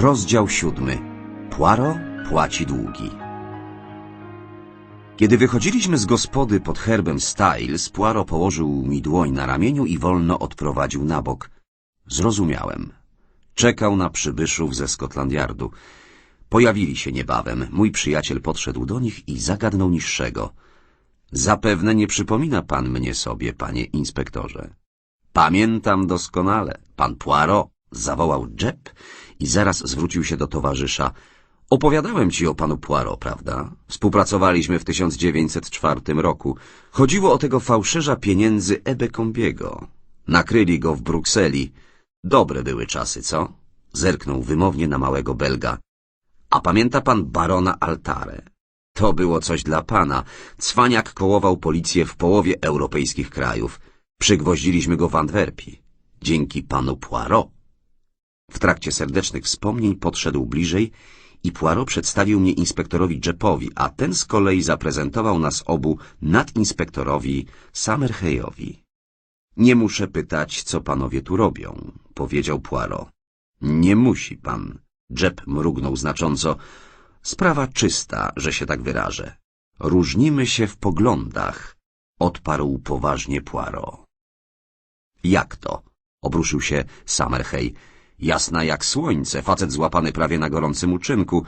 Rozdział siódmy. Poirot płaci długi. Kiedy wychodziliśmy z gospody pod herbem Styles, Poirot położył mi dłoń na ramieniu i wolno odprowadził na bok. Zrozumiałem. Czekał na przybyszów ze Scotland Yardu. Pojawili się niebawem. Mój przyjaciel podszedł do nich i zagadnął niższego. Zapewne nie przypomina pan mnie sobie, panie inspektorze. Pamiętam doskonale. Pan Poirot zawołał Jeb i zaraz zwrócił się do towarzysza. Opowiadałem ci o panu Poirot, prawda? Współpracowaliśmy w 1904 roku. Chodziło o tego fałszerza pieniędzy Ebecombiego. Nakryli go w Brukseli. Dobre były czasy, co? Zerknął wymownie na małego Belga. A pamięta pan barona Altare? To było coś dla pana. Cwaniak kołował policję w połowie europejskich krajów. Przygwoździliśmy go w Antwerpii. Dzięki panu Poirot. W trakcie serdecznych wspomnień podszedł bliżej i Poirot przedstawił mnie inspektorowi Jeppowi, a ten z kolei zaprezentował nas obu nadinspektorowi Summerheyowi. Nie muszę pytać, co panowie tu robią, powiedział Poirot. Nie musi pan. Jeb mrugnął znacząco. Sprawa czysta, że się tak wyrażę. Różnimy się w poglądach, odparł poważnie Poirot. Jak to? Obruszył się Summerhey. Jasna jak słońce, facet złapany prawie na gorącym uczynku.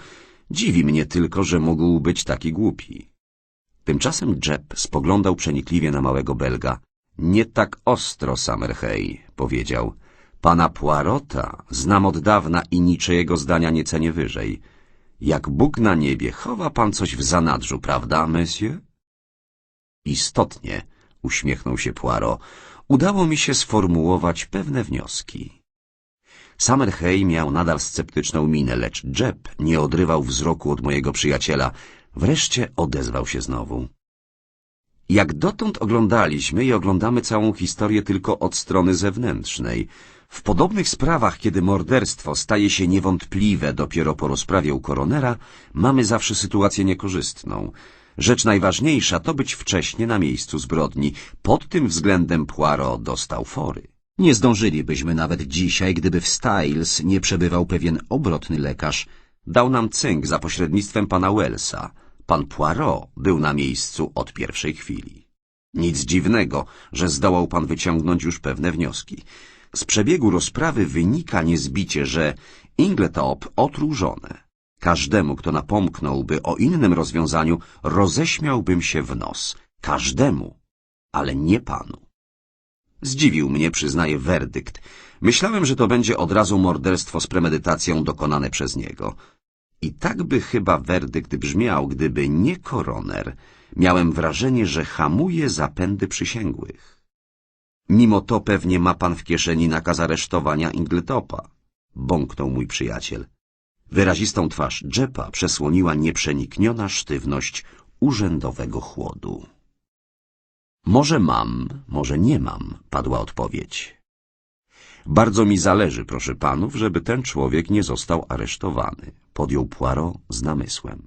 Dziwi mnie tylko, że mógł być taki głupi. Tymczasem Jeb spoglądał przenikliwie na małego Belga. Nie tak ostro, Summerhey, powiedział. Pana Poirota znam od dawna i niczyjego zdania nie cenię wyżej. Jak Bóg na niebie, chowa pan coś w zanadrzu, prawda, monsieur? Istotnie, uśmiechnął się Poirot, udało mi się sformułować pewne wnioski. Summerhey miał nadal sceptyczną minę, lecz Jeb nie odrywał wzroku od mojego przyjaciela. Wreszcie odezwał się znowu. Jak dotąd oglądaliśmy i oglądamy całą historię tylko od strony zewnętrznej. W podobnych sprawach, kiedy morderstwo staje się niewątpliwe dopiero po rozprawie u koronera, mamy zawsze sytuację niekorzystną. Rzecz najważniejsza to być wcześnie na miejscu zbrodni. Pod tym względem Poirot dostał fory. Nie zdążylibyśmy nawet dzisiaj, gdyby w Styles nie przebywał pewien obrotny lekarz. Dał nam cynk za pośrednictwem pana Wellsa. Pan Poirot był na miejscu od pierwszej chwili. Nic dziwnego, że zdołał pan wyciągnąć już pewne wnioski. Z przebiegu rozprawy wynika niezbicie, że Ingletop otruł żonę. Każdemu, kto napomknąłby o innym rozwiązaniu, roześmiałbym się w nos. Każdemu, ale nie panu. Zdziwił mnie, przyznaję, werdykt. Myślałem, że to będzie od razu morderstwo z premedytacją dokonane przez niego. I tak by chyba werdykt brzmiał, gdyby nie koroner. Miałem wrażenie, że hamuje zapędy przysięgłych. Mimo to pewnie ma pan w kieszeni nakaz aresztowania Ingletopa, bąknął mój przyjaciel. Wyrazistą twarz Jeppa przesłoniła nieprzenikniona sztywność urzędowego chłodu. Może mam, może nie mam, padła odpowiedź. Bardzo mi zależy, proszę panów, żeby ten człowiek nie został aresztowany, podjął Poirot z namysłem.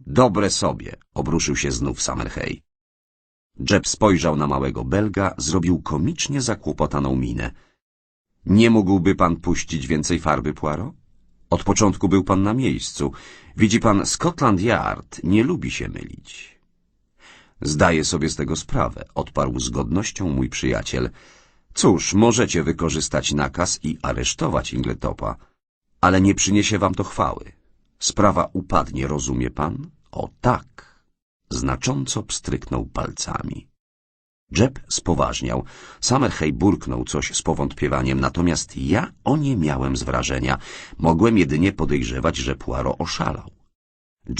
Dobre sobie, obruszył się znów Summerhey. Jeb spojrzał na małego Belga, zrobił komicznie zakłopotaną minę. Nie mógłby pan puścić więcej farby, Poirot? Od początku był pan na miejscu. Widzi pan, Scotland Yard nie lubi się mylić. Zdaję sobie z tego sprawę, odparł z godnością mój przyjaciel. Cóż, możecie wykorzystać nakaz i aresztować Ingletopa, ale nie przyniesie wam to chwały. Sprawa upadnie, rozumie pan? O tak. Znacząco pstryknął palcami. Jeb spoważniał. Summerhey burknął coś z powątpiewaniem, natomiast ja o nie miałem z wrażenia. Mogłem jedynie podejrzewać, że Poirot oszalał.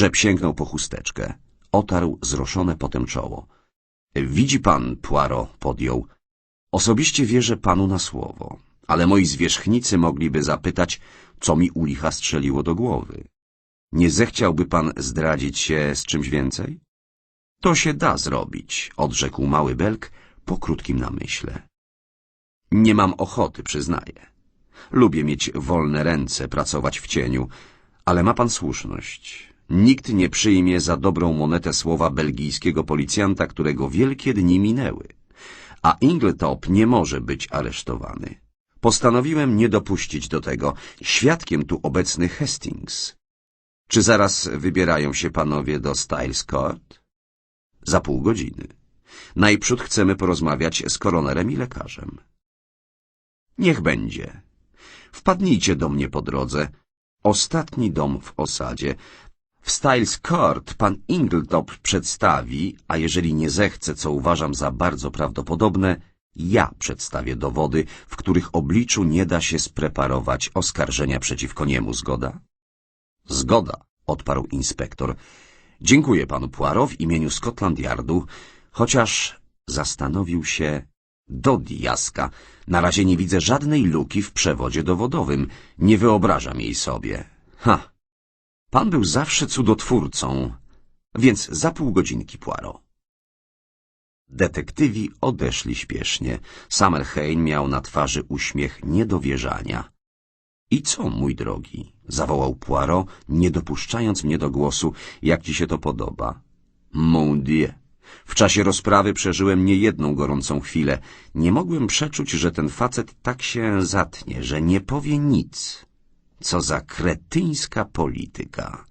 Jeb sięgnął po chusteczkę. Otarł zroszone potem czoło. Widzi pan, Poirot, podjął. Osobiście wierzę panu na słowo, ale moi zwierzchnicy mogliby zapytać, co mi u licha strzeliło do głowy. Nie zechciałby pan zdradzić się z czymś więcej? To się da zrobić, odrzekł mały Belk po krótkim namyśle. Nie mam ochoty, przyznaję. Lubię mieć wolne ręce, pracować w cieniu, ale ma pan słuszność. Nikt nie przyjmie za dobrą monetę słowa belgijskiego policjanta, którego wielkie dni minęły. A Ingletop nie może być aresztowany. Postanowiłem nie dopuścić do tego. Świadkiem tu obecny Hastings. Czy zaraz wybierają się panowie do Styles Court? Za pół godziny. Najprzód chcemy porozmawiać z koronerem i lekarzem. Niech będzie. Wpadnijcie do mnie po drodze. Ostatni dom w osadzie. W Styles Court pan Ingletop przedstawi, a jeżeli nie zechce, co uważam za bardzo prawdopodobne, ja przedstawię dowody, w których obliczu nie da się spreparować oskarżenia przeciwko niemu. Zgoda? Zgoda, odparł inspektor. Dziękuję panu Poirot w imieniu Scotland Yardu, chociaż zastanowił się do diaska. Na razie nie widzę żadnej luki w przewodzie dowodowym. Nie wyobrażam jej sobie. Ha! Pan był zawsze cudotwórcą, więc za pół godzinki Poirot. Detektywi odeszli śpiesznie. Summerhain miał na twarzy uśmiech niedowierzania. I co, mój drogi? zawołał Poirot, nie dopuszczając mnie do głosu. Jak ci się to podoba? Mon Dieu! W czasie rozprawy przeżyłem niejedną gorącą chwilę. Nie mogłem przeczuć, że ten facet tak się zatnie, że nie powie nic. Co za kretyńska polityka.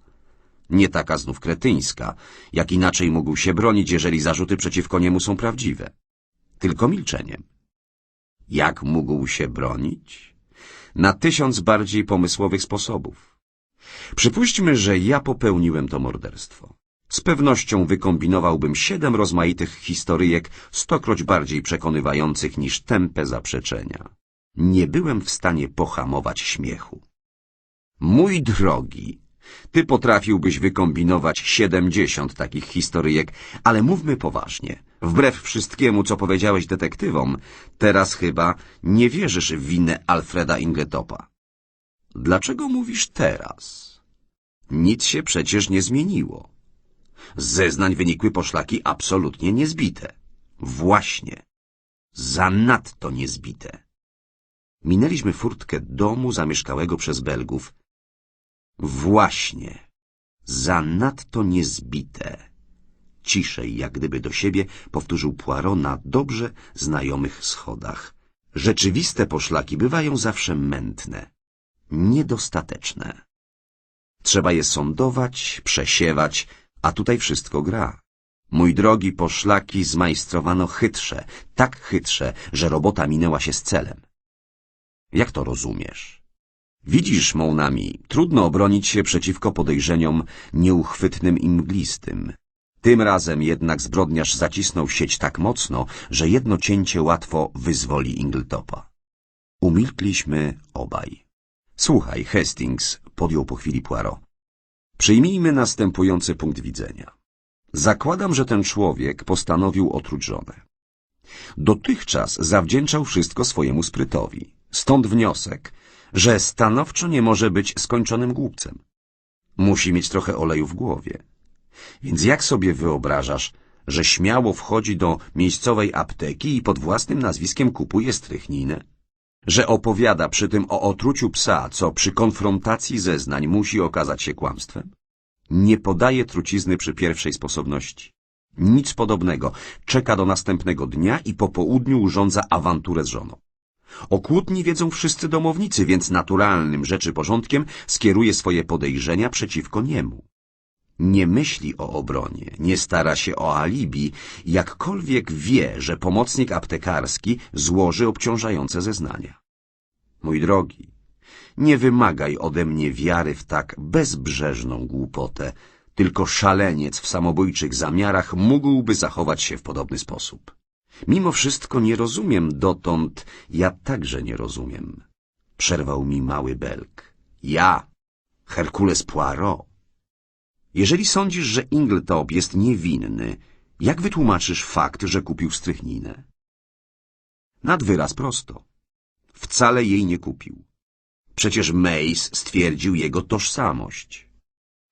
Nie taka znów kretyńska. Jak inaczej mógł się bronić, jeżeli zarzuty przeciwko niemu są prawdziwe? Tylko milczeniem. Jak mógł się bronić? Na tysiąc bardziej pomysłowych sposobów. Przypuśćmy, że ja popełniłem to morderstwo. Z pewnością wykombinowałbym siedem rozmaitych historyjek, stokroć bardziej przekonywających niż tępe zaprzeczenia. Nie byłem w stanie pohamować śmiechu. Mój drogi, ty potrafiłbyś wykombinować siedemdziesiąt takich historyjek, ale mówmy poważnie. Wbrew wszystkiemu, co powiedziałeś detektywom, teraz chyba nie wierzysz w winę Alfreda Ingletopa. Dlaczego mówisz teraz? Nic się przecież nie zmieniło. Z zeznań wynikły poszlaki absolutnie niezbite. Właśnie. Zanadto niezbite. Minęliśmy furtkę domu zamieszkałego przez Belgów. Właśnie. Zanadto niezbite. Ciszej, jak gdyby do siebie, powtórzył Poirot na dobrze znajomych schodach. Rzeczywiste poszlaki bywają zawsze mętne, niedostateczne. Trzeba je sądować, przesiewać, a tutaj wszystko gra. Mój drogi poszlaki zmajstrowano chytrze, tak chytrze, że robota minęła się z celem. Jak to rozumiesz? Widzisz, Mołnami, trudno obronić się przeciwko podejrzeniom nieuchwytnym i mglistym. Tym razem jednak zbrodniarz zacisnął sieć tak mocno, że jedno cięcie łatwo wyzwoli Ingletopa. Umilkliśmy obaj. Słuchaj, Hastings, podjął po chwili Poirot. Przyjmijmy następujący punkt widzenia. Zakładam, że ten człowiek postanowił otruć żonę. Dotychczas zawdzięczał wszystko swojemu sprytowi. Stąd wniosek, że stanowczo nie może być skończonym głupcem. Musi mieć trochę oleju w głowie. Więc jak sobie wyobrażasz, że śmiało wchodzi do miejscowej apteki i pod własnym nazwiskiem kupuje strychninę? Że opowiada przy tym o otruciu psa, co przy konfrontacji zeznań musi okazać się kłamstwem? Nie podaje trucizny przy pierwszej sposobności. Nic podobnego. Czeka do następnego dnia i po południu urządza awanturę z żoną. O kłótni wiedzą wszyscy domownicy, więc naturalnym rzeczy porządkiem skieruje swoje podejrzenia przeciwko niemu. Nie myśli o obronie, nie stara się o alibi, jakkolwiek wie, że pomocnik aptekarski złoży obciążające zeznania. Mój drogi, nie wymagaj ode mnie wiary w tak bezbrzeżną głupotę, tylko szaleniec w samobójczych zamiarach mógłby zachować się w podobny sposób. Mimo wszystko nie rozumiem dotąd, ja także nie rozumiem. Przerwał mi mały Belk. Ja, Herkules Poirot. Jeżeli sądzisz, że Ingletop jest niewinny, jak wytłumaczysz fakt, że kupił strychninę? Nad wyraz prosto. Wcale jej nie kupił. Przecież Mace stwierdził jego tożsamość.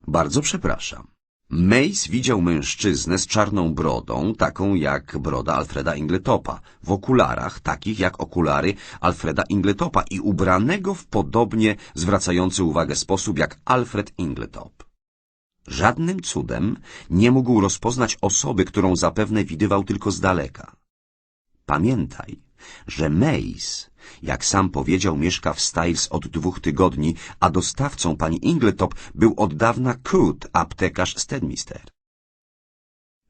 Bardzo przepraszam. Mace widział mężczyznę z czarną brodą, taką jak broda Alfreda Ingletopa, w okularach, takich jak okulary Alfreda Ingletopa i ubranego w podobnie zwracający uwagę sposób jak Alfred Ingletop. Żadnym cudem nie mógł rozpoznać osoby, którą zapewne widywał tylko z daleka. Pamiętaj, że Mace, jak sam powiedział, mieszka w Styles od dwóch tygodni, a dostawcą pani Ingletop był od dawna Coot, aptekarz Stedmister.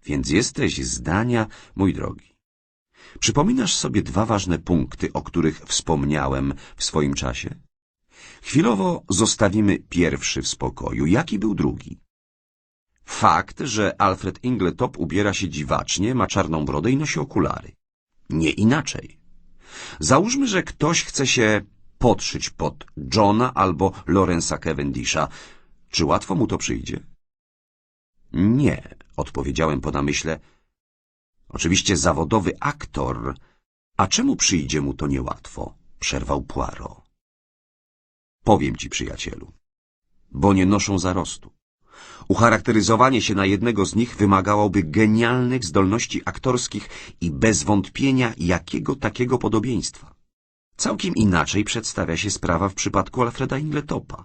Więc jesteś zdania, mój drogi. Przypominasz sobie dwa ważne punkty, o których wspomniałem w swoim czasie? Chwilowo zostawimy pierwszy w spokoju. Jaki był drugi? Fakt, że Alfred Ingletop ubiera się dziwacznie, ma czarną brodę i nosi okulary. Nie inaczej. Załóżmy, że ktoś chce się podszyć pod Johna albo Lorenza Cavendisha. Czy łatwo mu to przyjdzie? Nie, odpowiedziałem po namyśle. Oczywiście zawodowy aktor. A czemu przyjdzie mu to niełatwo? Przerwał Poirot. Powiem ci, przyjacielu. Bo nie noszą zarostu. Ucharakteryzowanie się na jednego z nich wymagałoby genialnych zdolności aktorskich i bez wątpienia jakiego takiego podobieństwa. Całkiem inaczej przedstawia się sprawa w przypadku Alfreda Ingletopa.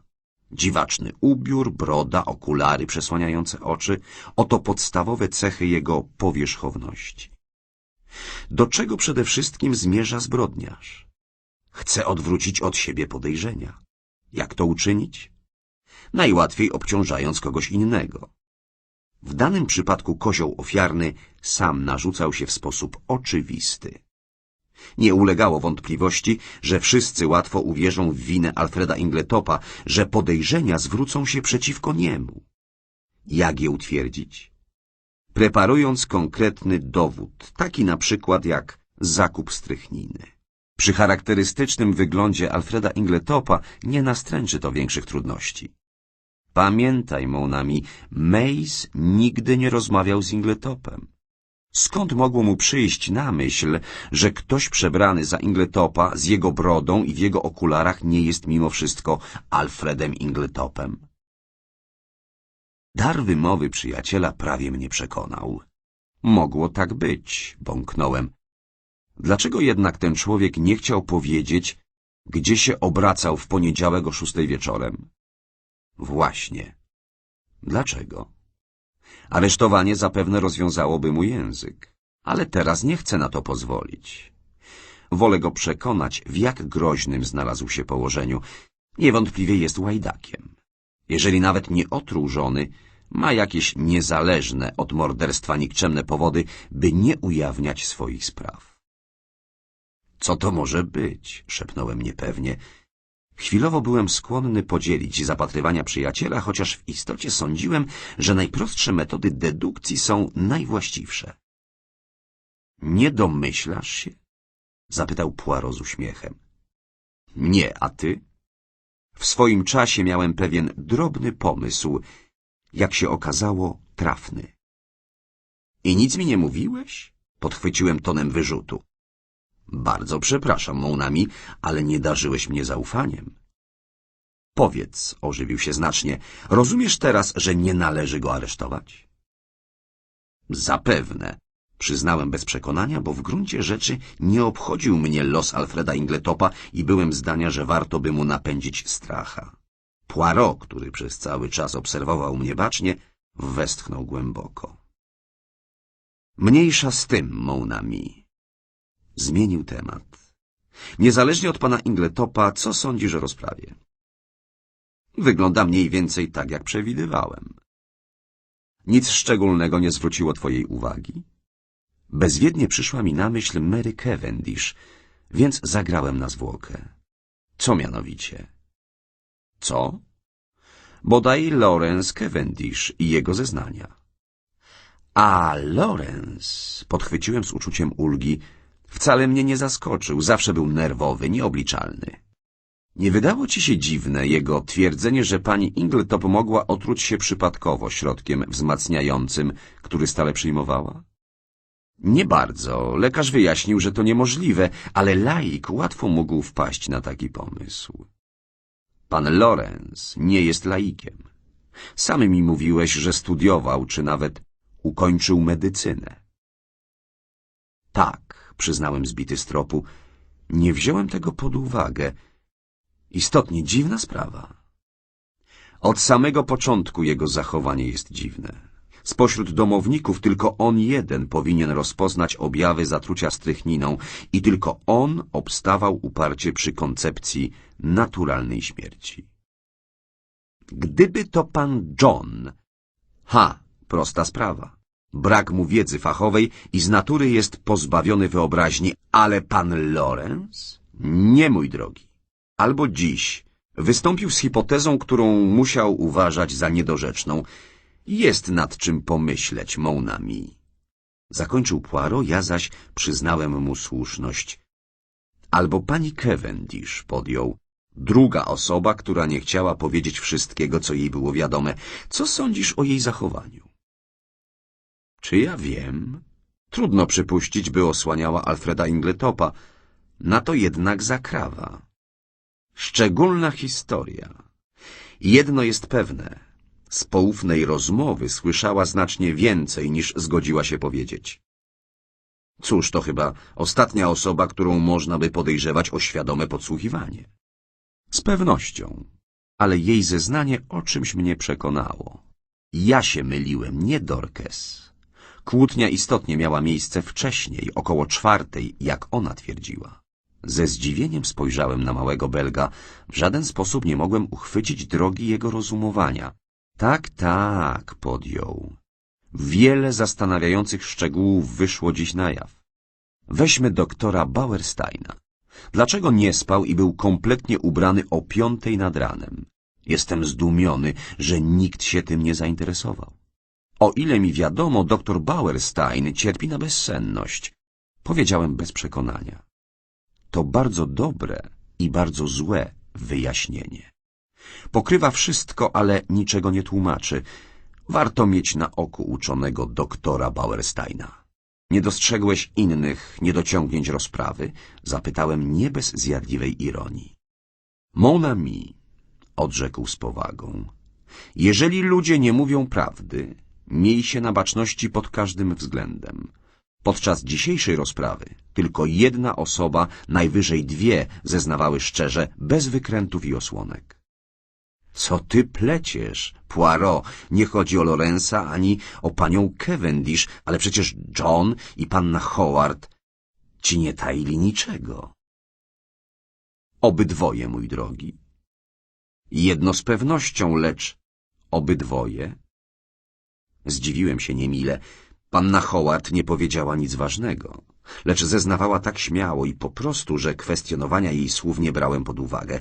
Dziwaczny ubiór, broda, okulary przesłaniające oczy – oto podstawowe cechy jego powierzchowności. Do czego przede wszystkim zmierza zbrodniarz? Chce odwrócić od siebie podejrzenia. Jak to uczynić? Najłatwiej obciążając kogoś innego. W danym przypadku kozioł ofiarny sam narzucał się w sposób oczywisty. Nie ulegało wątpliwości, że wszyscy łatwo uwierzą w winę Alfreda Ingletopa, że podejrzenia zwrócą się przeciwko niemu. Jak je utwierdzić? Preparując konkretny dowód, taki na przykład jak zakup strychniny. Przy charakterystycznym wyglądzie Alfreda Ingletopa nie nastręczy to większych trudności. Pamiętaj, Monami, Mace nigdy nie rozmawiał z Ingletopem. Skąd mogło mu przyjść na myśl, że ktoś przebrany za Ingletopa z jego brodą i w jego okularach nie jest mimo wszystko Alfredem Ingletopem? Dar wymowy przyjaciela prawie mnie przekonał. Mogło tak być, bąknąłem. Dlaczego jednak ten człowiek nie chciał powiedzieć, gdzie się obracał w poniedziałek o szóstej wieczorem? Właśnie. Dlaczego? Aresztowanie zapewne rozwiązałoby mu język, ale teraz nie chcę na to pozwolić. Wolę go przekonać, w jak groźnym znalazł się położeniu. Niewątpliwie jest łajdakiem. Jeżeli nawet nie otruł żony, ma jakieś niezależne od morderstwa nikczemne powody, by nie ujawniać swoich spraw. Co to może być? szepnąłem niepewnie. Chwilowo byłem skłonny podzielić zapatrywania przyjaciela, chociaż w istocie sądziłem, że najprostsze metody dedukcji są najwłaściwsze. Nie domyślasz się? Zapytał Poirot z uśmiechem. Nie, a ty? W swoim czasie miałem pewien drobny pomysł, jak się okazało, trafny. I nic mi nie mówiłeś? Podchwyciłem tonem wyrzutu. Bardzo przepraszam, Monami, ale nie darzyłeś mnie zaufaniem. Powiedz, ożywił się znacznie, rozumiesz teraz, że nie należy go aresztować? Zapewne, przyznałem bez przekonania, bo w gruncie rzeczy nie obchodził mnie los Alfreda Ingletopa i byłem zdania, że warto by mu napędzić stracha. Poirot, który przez cały czas obserwował mnie bacznie, westchnął głęboko. Mniejsza z tym, Monami. Zmienił temat. Niezależnie od pana Ingletopa, co sądzisz o rozprawie? Wygląda mniej więcej tak, jak przewidywałem. Nic szczególnego nie zwróciło twojej uwagi? Bezwiednie przyszła mi na myśl Mary Cavendish, więc zagrałem na zwłokę. Co mianowicie? Co? Bodaj Lawrence Cavendish i jego zeznania. A, Lawrence, podchwyciłem z uczuciem ulgi, wcale mnie nie zaskoczył, zawsze był nerwowy, nieobliczalny. Nie wydało ci się dziwne jego twierdzenie, że pani Ingletop mogła otruć się przypadkowo środkiem wzmacniającym, który stale przyjmowała? Nie bardzo. Lekarz wyjaśnił, że to niemożliwe, ale laik łatwo mógł wpaść na taki pomysł. Pan Lorenz nie jest laikiem. Sam mi mówiłeś, że studiował, czy nawet ukończył medycynę. Tak, przyznałem zbity z tropu, nie wziąłem tego pod uwagę. Istotnie dziwna sprawa. Od samego początku jego zachowanie jest dziwne. Spośród domowników tylko on jeden powinien rozpoznać objawy zatrucia strychniną i tylko on obstawał uparcie przy koncepcji naturalnej śmierci. Gdyby to pan John... Ha, prosta sprawa. Brak mu wiedzy fachowej i z natury jest pozbawiony wyobraźni, ale pan Lawrence? Nie, mój drogi. Albo dziś wystąpił z hipotezą, którą musiał uważać za niedorzeczną. Jest nad czym pomyśleć, mon ami. Zakończył Poirot, ja zaś przyznałem mu słuszność. Albo pani Cavendish podjął. Druga osoba, która nie chciała powiedzieć wszystkiego, co jej było wiadome. Co sądzisz o jej zachowaniu? Czy ja wiem? Trudno przypuścić, by osłaniała Alfreda Ingletopa. Na to jednak zakrawa. Szczególna historia. Jedno jest pewne. Z poufnej rozmowy słyszała znacznie więcej, niż zgodziła się powiedzieć. Cóż, to chyba ostatnia osoba, którą można by podejrzewać o świadome podsłuchiwanie. Z pewnością. Ale jej zeznanie o czymś mnie przekonało. Ja się myliłem, nie Dorkes. Kłótnia istotnie miała miejsce wcześniej, około czwartej, jak ona twierdziła. Ze zdziwieniem spojrzałem na małego Belga. W żaden sposób nie mogłem uchwycić drogi jego rozumowania. Tak, tak, podjął. Wiele zastanawiających szczegółów wyszło dziś na jaw. Weźmy doktora Bauersteina. Dlaczego nie spał i był kompletnie ubrany o piątej nad ranem? Jestem zdumiony, że nikt się tym nie zainteresował. O ile mi wiadomo, doktor Bauerstein cierpi na bezsenność. Powiedziałem bez przekonania. To bardzo dobre i bardzo złe wyjaśnienie. Pokrywa wszystko, ale niczego nie tłumaczy. Warto mieć na oku uczonego doktora Bauersteina. Nie dostrzegłeś innych niedociągnięć rozprawy? Zapytałem nie bez zjadliwej ironii. Mon ami, odrzekł z powagą, jeżeli ludzie nie mówią prawdy, miej się na baczności pod każdym względem. Podczas dzisiejszej rozprawy tylko jedna osoba, najwyżej dwie, zeznawały szczerze, bez wykrętów i osłonek. Co ty pleciesz, Poirot? Nie chodzi o Lorenza ani o panią Cavendish, ale przecież John i panna Howard ci nie taili niczego. Obydwoje, mój drogi. Jedno z pewnością, lecz obydwoje? Zdziwiłem się niemile. Panna Howard nie powiedziała nic ważnego, lecz zeznawała tak śmiało i po prostu, że kwestionowania jej słów nie brałem pod uwagę.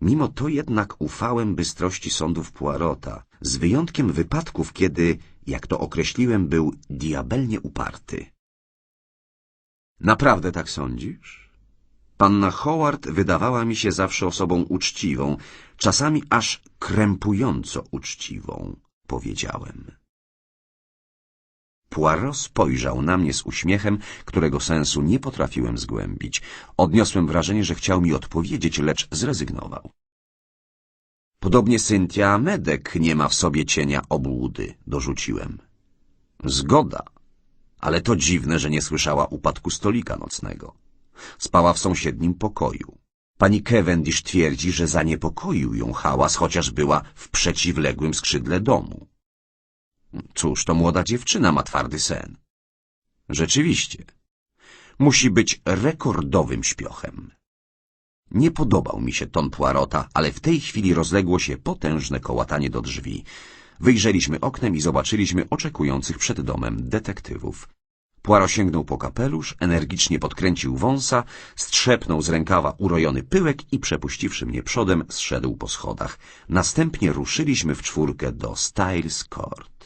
Mimo to jednak ufałem bystrości sądów Poirota, z wyjątkiem wypadków, kiedy, jak to określiłem, był diabelnie uparty. Naprawdę tak sądzisz? Panna Howard wydawała mi się zawsze osobą uczciwą, czasami aż krępująco uczciwą, powiedziałem. Poirot spojrzał na mnie z uśmiechem, którego sensu nie potrafiłem zgłębić. Odniosłem wrażenie, że chciał mi odpowiedzieć, lecz zrezygnował. Podobnie Cynthia Medek nie ma w sobie cienia obłudy, dorzuciłem. Zgoda, ale to dziwne, że nie słyszała upadku stolika nocnego. Spała w sąsiednim pokoju. Pani Cavendish twierdzi, że zaniepokoił ją hałas, chociaż była w przeciwległym skrzydle domu. Cóż, to młoda dziewczyna ma twardy sen. Rzeczywiście. Musi być rekordowym śpiochem. Nie podobał mi się ton Poirota, ale w tej chwili rozległo się potężne kołatanie do drzwi. Wyjrzeliśmy oknem i zobaczyliśmy oczekujących przed domem detektywów. Poirot sięgnął po kapelusz, energicznie podkręcił wąsa, strzepnął z rękawa urojony pyłek i przepuściwszy mnie przodem, zszedł po schodach. Następnie ruszyliśmy w czwórkę do Styles Court.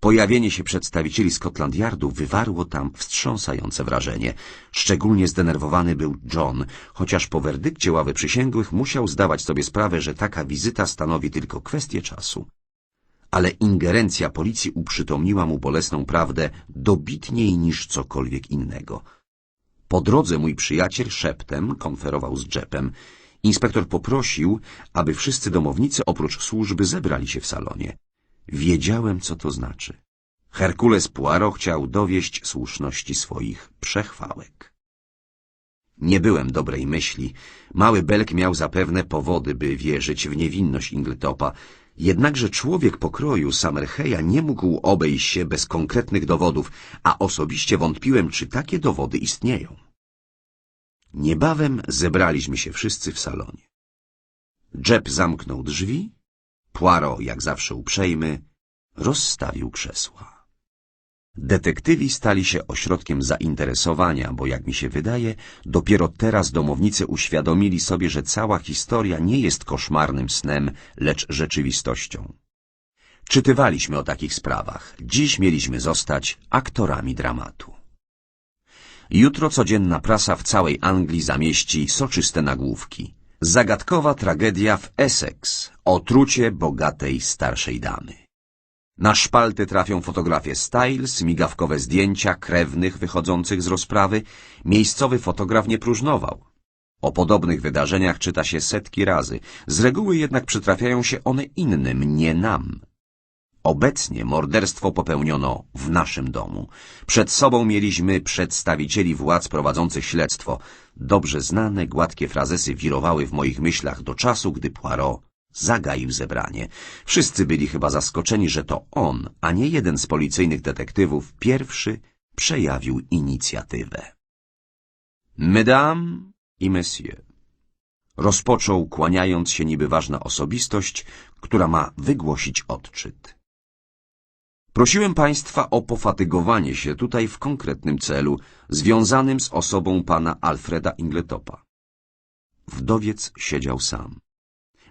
Pojawienie się przedstawicieli Scotland Yardu wywarło tam wstrząsające wrażenie. Szczególnie zdenerwowany był John, chociaż po werdykcie ławy przysięgłych musiał zdawać sobie sprawę, że taka wizyta stanowi tylko kwestię czasu. Ale ingerencja policji uprzytomniła mu bolesną prawdę dobitniej niż cokolwiek innego. Po drodze mój przyjaciel szeptem konferował z Jepem. Inspektor poprosił, aby wszyscy domownicy oprócz służby zebrali się w salonie. Wiedziałem, co to znaczy. Herkules Poirot chciał dowieść słuszności swoich przechwałek. Nie byłem dobrej myśli. Mały Belk miał zapewne powody, by wierzyć w niewinność Ingletopa. Jednakże człowiek pokroju Summerheya nie mógł obejść się bez konkretnych dowodów, a osobiście wątpiłem, czy takie dowody istnieją. Niebawem zebraliśmy się wszyscy w salonie. Jeb zamknął drzwi, Poirot, jak zawsze uprzejmy, rozstawił krzesła. Detektywi stali się ośrodkiem zainteresowania, bo jak mi się wydaje, dopiero teraz domownicy uświadomili sobie, że cała historia nie jest koszmarnym snem, lecz rzeczywistością. Czytywaliśmy o takich sprawach. Dziś mieliśmy zostać aktorami dramatu. Jutro codzienna prasa w całej Anglii zamieści soczyste nagłówki. Zagadkowa tragedia w Essex. Otrucie bogatej starszej damy. Na szpalty trafią fotografie Styles, migawkowe zdjęcia krewnych wychodzących z rozprawy. Miejscowy fotograf nie próżnował. O podobnych wydarzeniach czyta się setki razy. Z reguły jednak przytrafiają się one innym, nie nam. Obecnie morderstwo popełniono w naszym domu. Przed sobą mieliśmy przedstawicieli władz prowadzących śledztwo. Dobrze znane, gładkie frazesy wirowały w moich myślach do czasu, gdy Poirot zagaił zebranie. Wszyscy byli chyba zaskoczeni, że to on, a nie jeden z policyjnych detektywów, pierwszy przejawił inicjatywę. Mesdames i messieurs, rozpoczął kłaniając się niby ważna osobistość, która ma wygłosić odczyt. Prosiłem Państwa o pofatygowanie się tutaj w konkretnym celu, związanym z osobą pana Alfreda Ingletopa. Wdowiec siedział sam.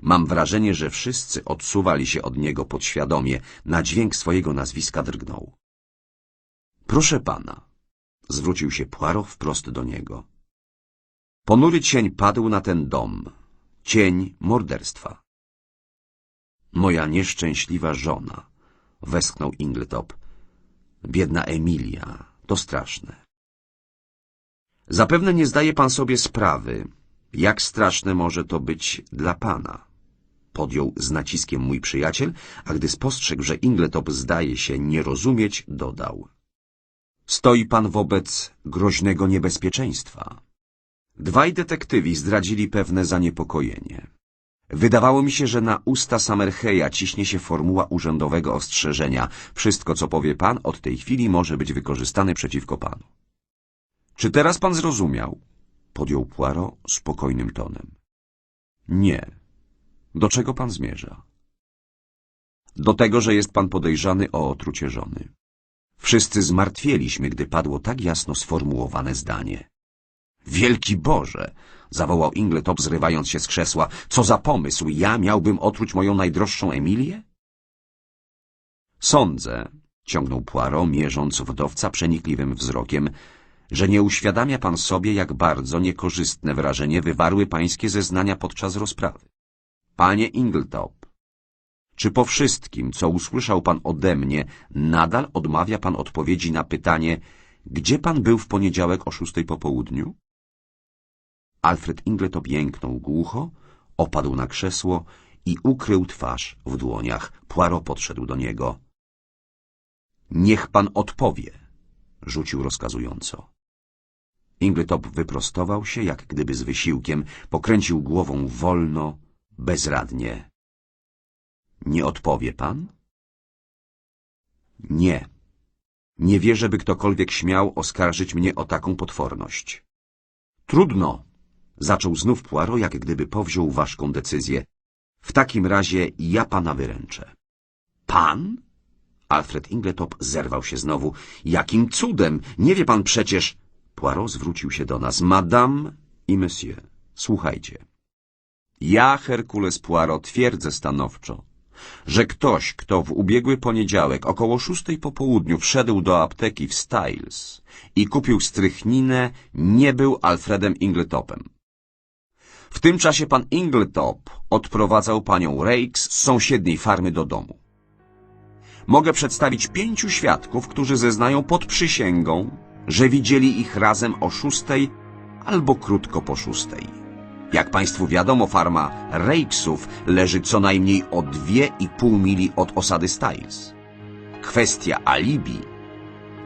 Mam wrażenie, że wszyscy odsuwali się od niego podświadomie, na dźwięk swojego nazwiska drgnął. Proszę pana, zwrócił się Poirot wprost do niego. Ponury cień padł na ten dom, cień morderstwa. Moja nieszczęśliwa żona, westchnął Ingletop. Biedna Emilia, to straszne. Zapewne nie zdaje pan sobie sprawy, jak straszne może to być dla pana. Podjął z naciskiem mój przyjaciel, a gdy spostrzegł, że Ingletop zdaje się nie rozumieć, dodał. Stoi pan wobec groźnego niebezpieczeństwa. Dwaj detektywi zdradzili pewne zaniepokojenie. Wydawało mi się, że na usta Summerheya ciśnie się formuła urzędowego ostrzeżenia. Wszystko, co powie pan, od tej chwili może być wykorzystane przeciwko panu. Czy teraz pan zrozumiał? Podjął Poirot spokojnym tonem. Nie. Do czego pan zmierza? Do tego, że jest pan podejrzany o otrucie żony. Wszyscy zmartwieliśmy, gdy padło tak jasno sformułowane zdanie. Wielki Boże! Zawołał Ingletop, zrywając się z krzesła. Co za pomysł! Ja miałbym otruć moją najdroższą Emilię? Sądzę, ciągnął Poirot, mierząc wdowca przenikliwym wzrokiem, że nie uświadamia pan sobie, jak bardzo niekorzystne wrażenie wywarły pańskie zeznania podczas rozprawy. Panie Ingletop, czy po wszystkim, co usłyszał pan ode mnie, nadal odmawia pan odpowiedzi na pytanie, gdzie pan był w poniedziałek o szóstej po południu? Alfred Ingletop jęknął głucho, opadł na krzesło i ukrył twarz w dłoniach. Poirot podszedł do niego. Niech pan odpowie, rzucił rozkazująco. Ingletop wyprostował się, jak gdyby z wysiłkiem, pokręcił głową wolno, bezradnie. Nie odpowie pan? Nie. Nie wierzę, by ktokolwiek śmiał oskarżyć mnie o taką potworność. Trudno, zaczął znów Poirot, jak gdyby powziął ważką decyzję. W takim razie ja pana wyręczę. Pan? Alfred Ingletop zerwał się znowu. Jakim cudem? Nie wie pan przecież... Poirot zwrócił się do nas. Madame i monsieur, słuchajcie. Ja, Herkules Poirot, twierdzę stanowczo, że ktoś, kto w ubiegły poniedziałek około szóstej po południu wszedł do apteki w Styles i kupił strychninę, nie był Alfredem Ingletopem. W tym czasie pan Ingletop odprowadzał panią Rakes z sąsiedniej farmy do domu. Mogę przedstawić pięciu świadków, którzy zeznają pod przysięgą, że widzieli ich razem o szóstej albo krótko po szóstej. Jak państwu wiadomo, farma Rakesów leży co najmniej o dwie i pół mili od osady Styles. Kwestia alibi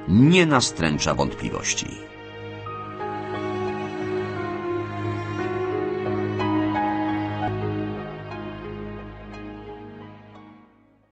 nie nastręcza wątpliwości.